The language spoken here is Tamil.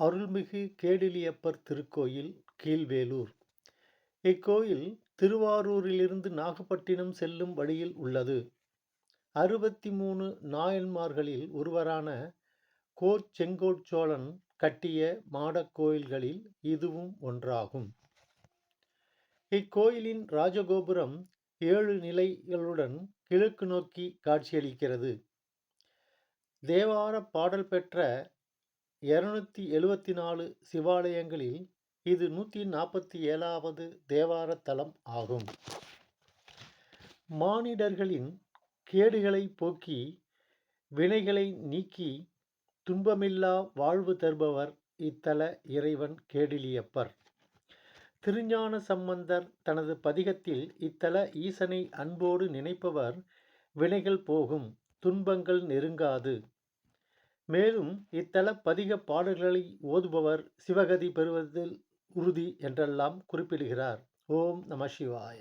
அருள்மிகு கேடிலியப்பர் திருக்கோயில் கீழ்வேலூர். இக்கோயில் திருவாரூரிலிருந்து நாகப்பட்டினம் செல்லும் வழியில் உள்ளது. அறுபத்தி மூணு நாயன்மார்களில் ஒருவரான கோச்செங்கோட்சோழன் கட்டிய மாடக் கோயில்களில் இதுவும் ஒன்றாகும். இக்கோயிலின் ராஜகோபுரம் ஏழு நிலைகளுடன் கிழக்கு நோக்கி காட்சியளிக்கிறது. தேவார பாடல் பெற்ற இருநூத்தி எழுவத்தி நாலு சிவாலயங்களில் இது நூற்றி நாற்பத்தி ஏழாவது தேவார தலம் ஆகும். மானிடர்களின் கேடுகளை போக்கி வினைகளை நீக்கி துன்பமில்லா வாழ்வு தருபவர் இத்தல இறைவன் கேடிலியப்பர். திருஞான சம்பந்தர் தனது பதிகத்தில் இத்தல ஈசனை அன்போடு நினைப்பவர் வினைகள் போகும் துன்பங்கள் நெருங்காது. மேலும் இத்தல பதிக பாடல்களை ஓதுபவர் சிவகதி பெறுவதில் உறுதி என்றெல்லாம் குறிப்பிடுகிறார். ஓம் நம சிவாய.